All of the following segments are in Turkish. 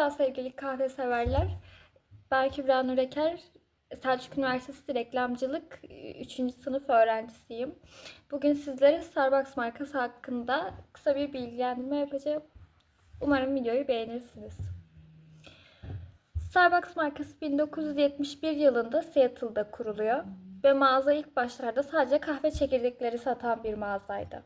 Merhaba sevgili kahve severler. Ben Kübra Nur Eker. Selçuk Üniversitesi Reklamcılık 3. sınıf öğrencisiyim. Bugün sizlere Starbucks markası hakkında kısa bir bilgilendirme yapacağım. Umarım videoyu beğenirsiniz. Starbucks markası 1971 yılında Seattle'da kuruluyor ve mağaza ilk başlarda sadece kahve çekirdekleri satan bir mağazaydı.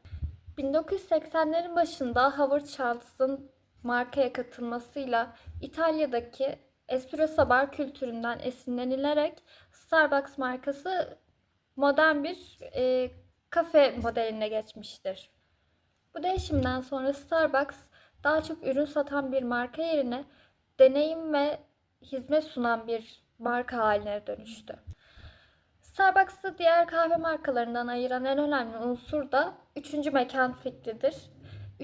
1980'lerin başında Howard Schultz'ın markaya katılmasıyla İtalya'daki espresso bar kültüründen esinlenilerek Starbucks markası modern bir e, kafe modeline geçmiştir. Bu değişimden sonra Starbucks daha çok ürün satan bir marka yerine deneyim ve hizmet sunan bir marka haline dönüştü. Starbucks'ı diğer kahve markalarından ayıran en önemli unsur da üçüncü mekan fikridir.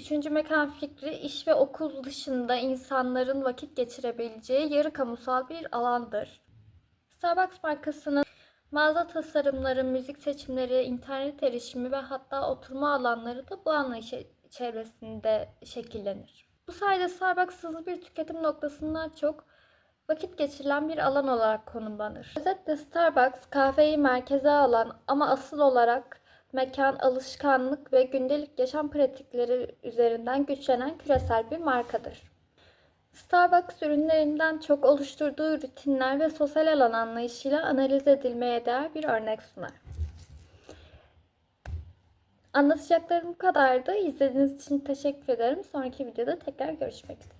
Üçüncü mekan fikri iş ve okul dışında insanların vakit geçirebileceği yarı kamusal bir alandır. Starbucks markasının mağaza tasarımları, müzik seçimleri, internet erişimi ve hatta oturma alanları da bu anlayış çevresinde şekillenir. Bu sayede Starbucks hızlı bir tüketim noktasından çok vakit geçirilen bir alan olarak konumlanır. Özetle Starbucks kahveyi merkeze alan ama asıl olarak mekan, alışkanlık ve gündelik yaşam pratikleri üzerinden güçlenen küresel bir markadır. Starbucks ürünlerinden çok oluşturduğu rutinler ve sosyal alan anlayışıyla analiz edilmeye değer bir örnek sunar. Anlatacaklarım bu kadardı. İzlediğiniz için teşekkür ederim. Sonraki videoda tekrar görüşmek üzere.